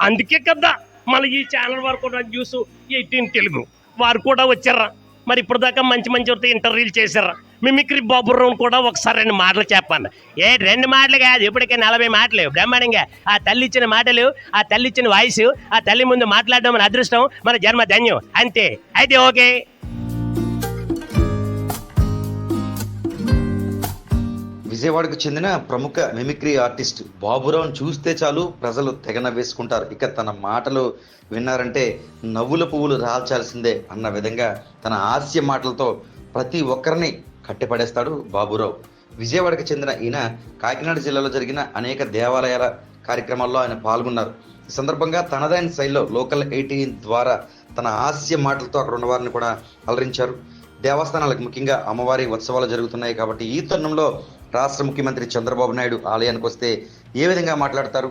అందుకే కదా మన ఈ ఛానల్ వారు కూడా న్యూస్ ఎయిటీన్ తెలుగు. వారు కూడా వచ్చారా? మరి ఇప్పుడు దాకా మంచి మంచి వారితో ఇంటర్వ్యూలు చేశారా? మిమిక్రీ బాబురావు కూడా ఒకసారి రెండు మాటలు చెప్పండి. ఏ రెండు మాటలు కాదు ఇప్పటికే నలభై మాటలు. బ్రహ్మాండంగా. ఆ తల్లి ఇచ్చిన మాటలు ఆ తల్లి ఇచ్చిన వాయిస్ ఆ తల్లి ముందు మాట్లాడడం మన అదృష్టం మన జన్మ ధన్యం. అంతే. అయితే ఓకే. విజయవాడకు చెందిన ప్రముఖ మిమిక్రీ ఆర్టిస్ట్ బాబురావును చూస్తే చాలు ప్రజలు తెగన వేసుకుంటారు ఇక తన మాటలు విన్నారంటే నవ్వుల పువ్వులు రాల్చాల్సిందే అన్న విధంగా తన హాస్య మాటలతో ప్రతి ఒక్కరిని కట్టిపడేస్తాడు బాబురావు. విజయవాడకు చెందిన ఈయన కాకినాడ జిల్లాలో జరిగిన అనేక దేవాలయాల కార్యక్రమాల్లో ఆయన పాల్గొన్నారు. ఈ సందర్భంగా తనదైన శైలిలో లోకల్ ఎయిటీన్ ద్వారా తన హాస్య మాటలతో అక్కడ ఉన్నవారిని కూడా అలరించారు. దేవస్థానాలకు ముఖ్యంగా అమ్మవారి ఉత్సవాలు జరుగుతున్నాయి కాబట్టి ఈ తరుణంలో రాష్ట్ర ముఖ్యమంత్రి చంద్రబాబు నాయుడు ఆలయానికి వస్తే ఏ విధంగా మాట్లాడతారు?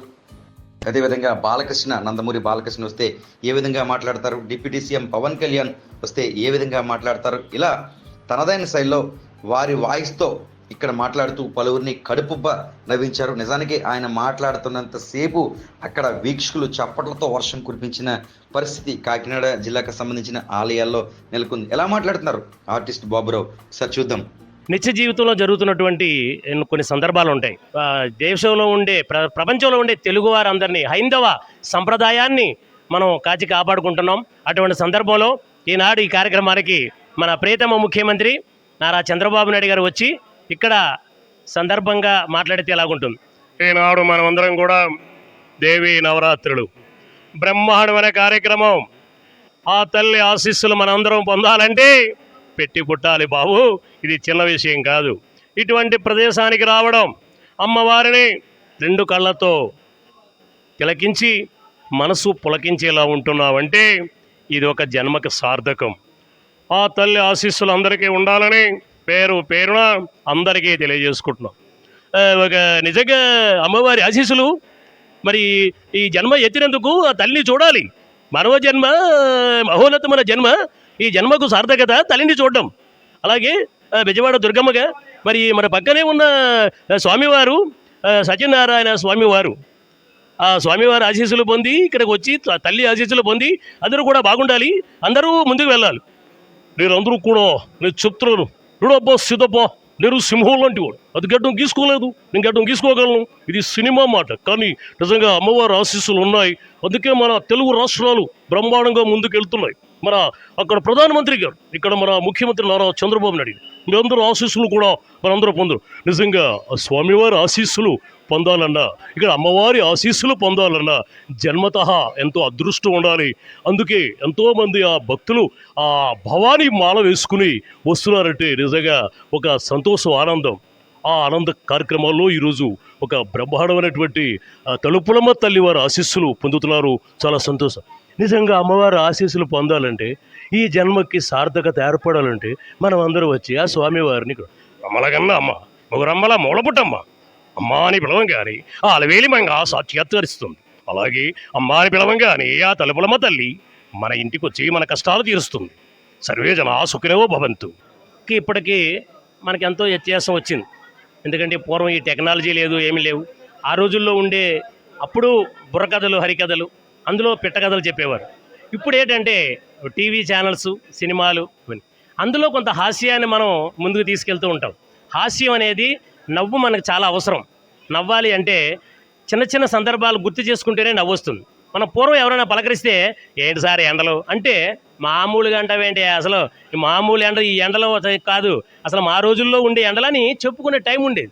అదేవిధంగా బాలకృష్ణ నందమూరి బాలకృష్ణ వస్తే ఏ విధంగా మాట్లాడతారు? డిప్యూటీ సీఎం పవన్ కళ్యాణ్ వస్తే ఏ విధంగా మాట్లాడతారు? ఇలా తనదైన శైలిలో వారి వాయిస్తో ఇక్కడ మాట్లాడుతూ పలువురిని కడుపుబ్బ నవ్వించారు. నిజానికి ఆయన మాట్లాడుతున్నంతసేపు అక్కడ వీక్షకులు చప్పట్లతో వర్షం కురిపించిన పరిస్థితి కాకినాడ జిల్లాకు సంబంధించిన ఆలయాల్లో నెలకొంది. ఎలా మాట్లాడుతున్నారు ఆర్టిస్ట్ బాబురావు? సార్ చూద్దాం. నిత్య జీవితంలో జరుగుతున్నటువంటి కొన్ని సందర్భాలు ఉంటాయి. దేశంలో ఉండే ప్ర ప్రపంచంలో ఉండే తెలుగు వారందరినీ హైందవ సంప్రదాయాన్ని మనం కాచి కాపాడుకుంటున్నాం. అటువంటి సందర్భంలో ఈనాడు ఈ కార్యక్రమానికి మన ప్రియతమ ముఖ్యమంత్రి నారా చంద్రబాబు నాయుడు గారు వచ్చి ఇక్కడ సందర్భంగా మాట్లాడితే ఎలాగుంటుంది? ఈనాడు మనమందరం కూడా దేవి నవరాత్రులు. బ్రహ్మాండమైన కార్యక్రమం. ఆ తల్లి ఆశీస్సులు మనందరం పొందాలంటే పెట్టి పుట్టాలి బాబు. ఇది చిన్న విషయం కాదు. ఇటువంటి ప్రదేశానికి రావడం అమ్మవారిని రెండు కళ్ళతో తిలకించి మనసు పులకించేలా ఉంటున్నావంటే ఇది ఒక జన్మకి సార్థకం. ఆ తల్లి ఆశీస్సులు అందరికీ ఉండాలని పేరు పేరున అందరికీ తెలియజేసుకుంటున్నాం. ఒక నిజంగా అమ్మవారి ఆశీస్సులు మరి ఈ జన్మ ఎత్తినందుకు ఆ తల్లిని చూడాలి. మరో జన్మ మహోన్నతమైన జన్మ ఈ జన్మకు సార్థకత తల్లిని చూడడం. అలాగే ఆ, బెజవాడ దుర్గమ్మగా మరి మన పక్కనే ఉన్న స్వామివారు సత్యనారాయణ స్వామివారు. ఆ స్వామివారి ఆశీస్సులు పొంది ఇక్కడికి వచ్చి త- తల్లి ఆశీస్సులు పొంది అందరూ కూడా బాగుండాలి. అందరూ ముందుకు వెళ్ళాలి. మీరందరూ కూడా నేను చెప్తున్నాను రుడబ్బో సిద్ధబ్బా నేను సింహం లాంటి వాడు. అది గడ్డం గీసుకోలేదు. నేను గడ్డం గీసుకోగలను. ఇది సినిమా మాట. కానీ నిజంగా అమ్మవారి ఆశీస్సులు ఉన్నాయి. అందుకే మన తెలుగు రాష్ట్రాలు బ్రహ్మాండంగా ముందుకు వెళ్తున్నాయి మన అక్కడ ప్రధానమంత్రి గారు ఇక్కడ మన ముఖ్యమంత్రి నారా చంద్రబాబు నాయుడు మీరందరూ ఆశీస్సులు కూడా మనందరూ పొందరు. నిజంగా స్వామివారి ఆశీస్సులు పొందాలన్నా ఇక్కడ అమ్మవారి ఆశీస్సులు పొందాలన్నా జన్మత ఎంతో అదృష్టం ఉండాలి. అందుకే ఎంతోమంది ఆ భక్తులు ఆ భవానీ మాల వేసుకుని వస్తున్నారంటే నిజంగా ఒక సంతోషం ఆనందం. ఆ ఆనంద కార్యక్రమాల్లో ఈరోజు ఒక బ్రహ్మాండమైనటువంటి తలుపులమ్మ తల్లి వారి ఆశీస్సులు పొందుతున్నారు. చాలా సంతోషం. నిజంగా అమ్మవారి ఆశీస్సులు పొందాలంటే ఈ జన్మకి సార్థకత ఏర్పడాలంటే మనం అందరూ వచ్చి ఆ స్వామివారిని అమ్మలకన్నా అమ్మ మొగరమ్మల మూలపుట్టమ్మ అమ్మ అని కానీ ఆ అలవేలిమంగా సాక్షాత్కరిస్తుంది. అలాగే అమ్మ అని కానీ ఆ తలుపులమ్మ తల్లి మన ఇంటికి వచ్చి మన కష్టాలు తీరుస్తుంది. సర్వే జన సుఖినవో భవంతు. ఇప్పటికీ మనకి ఎంతో వ్యత్యాసం వచ్చింది. ఎందుకంటే పూర్వం ఈ టెక్నాలజీ లేదు ఏమీ లేవు. ఆ రోజుల్లో ఉండే అప్పుడు బుర్రకథలు హరికథలు అందులో పిట్టకథలు చెప్పేవారు. ఇప్పుడు ఏంటంటే టీవీ ఛానల్స్ సినిమాలు ఇవన్నీ. అందులో కొంత హాస్యాన్ని మనం ముందుకు తీసుకెళ్తూ ఉంటాం. హాస్యం అనేది నవ్వు మనకు చాలా అవసరం. నవ్వాలి అంటే చిన్న చిన్న సందర్భాలు గుర్తు చేసుకుంటేనే నవ్వు వస్తుంది మనం పూర్వం ఎవరైనా పలకరిస్తే ఏంటి సార్ ఎండలు? అంటే మామూలుగా అంటావేంటి అసలు మామూలు ఎండ ఈ ఎండలో కాదు. అసలు మా రోజుల్లో ఉండే ఎండలని చెప్పుకునే టైం ఉండేది.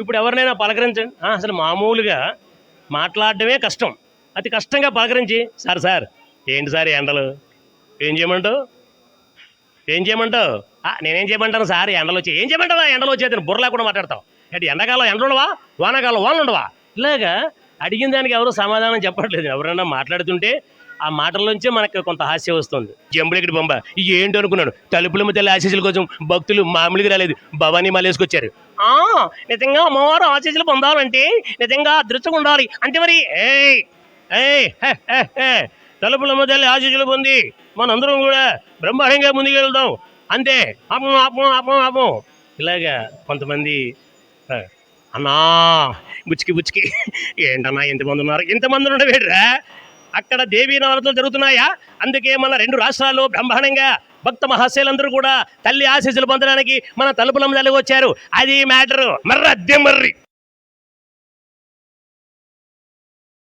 ఇప్పుడు ఎవరినైనా పలకరించండి అసలు మామూలుగా మాట్లాడడమే కష్టం. అతి కష్టంగా పలకరించి సార్ సార్. ఏంటి సార్ ఈ ఎండలు? ఏం చేయమంటావు? ఏం చేయమంటావు? "ఆ, నేనేం చేయమంటాను సార్ ఎండలు వచ్చి ఏం చేయమంటావా? ఎండలు వచ్చేది బుర్ర లేకుండా మాట్లాడతావు. అంటే ఎండాకాలం ఎండలు ఉండవా? వానాకాలం వానలు ఉండవా? ఇలాగా అడిగిన దానికి ఎవరు సమాధానం చెప్పట్లేదు. ఎవరైనా మాట్లాడుతుంటే ఆ మాటల్లోంచే మనకు కొంత హాస్యం వస్తుంది. జంబులెక్కడి బొమ్మ. ఏంటి అనుకున్నాడు? తలుపుల మధ్య ఆశీస్సుల కోసం భక్తులు మామూలుగా రాలేదు. భవానీ మలేసుకొచ్చారు. ఆ, నిజంగా అమ్మవారు ఆశీస్సులు పొందాలంటే నిజంగా అదృష్టం ఉండాలి. అంటే మరి ఏ ఏ హే, హే, తలుపుల మధ్య ఆశీస్సులు పొంది మనందరం కూడా బ్రహ్మాండంగా ముందుకెళ్దాం. అంతే. ఆపం ఆపం ఆపం ఆపం. ఇలాగా కొంతమంది అన్నా బుచ్చికి బుచ్చికి. ఏంటన్నా ఎంతమంది ఉన్నారు? ఇంతమంది ఉండవేట్రా అక్కడ దేవీ నవరాత్రులు జరుగుతున్నాయా? అందుకే మన రెండు రాష్ట్రాల్లో బ్రహ్మాండంగా భక్త మహాశయులందరూ కూడా తల్లి ఆశీస్సులు పొందడానికి మన తలుపులం వచ్చారు. అది మ్యాటరు. మర్ర అద్దె మర్రి.